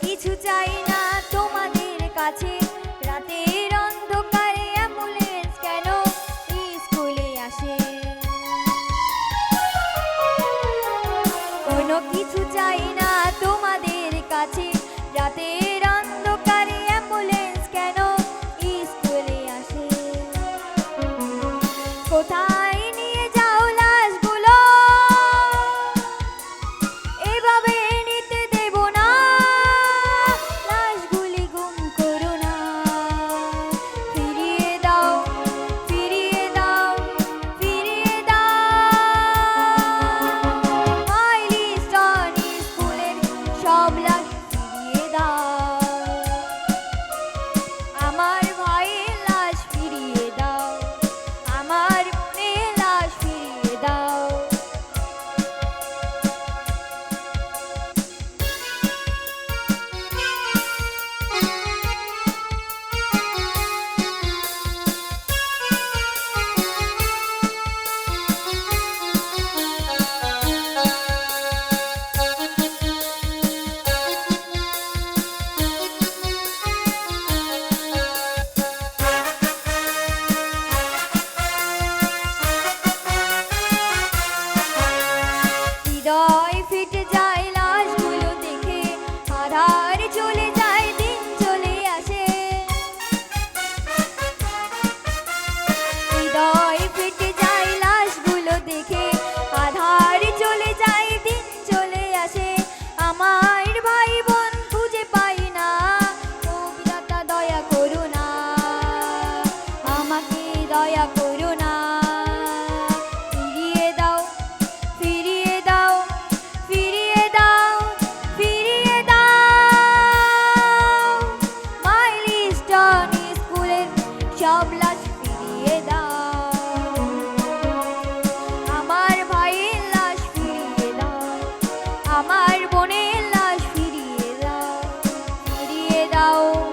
কিছু চাই না তোমাদের কাছে। রাতের অন্ধকারে অ্যাম্বুলেন্স কেন স্কুলে আসে? কোনো কিছু চাই না তোমাদের কাছে। রাতের tchau.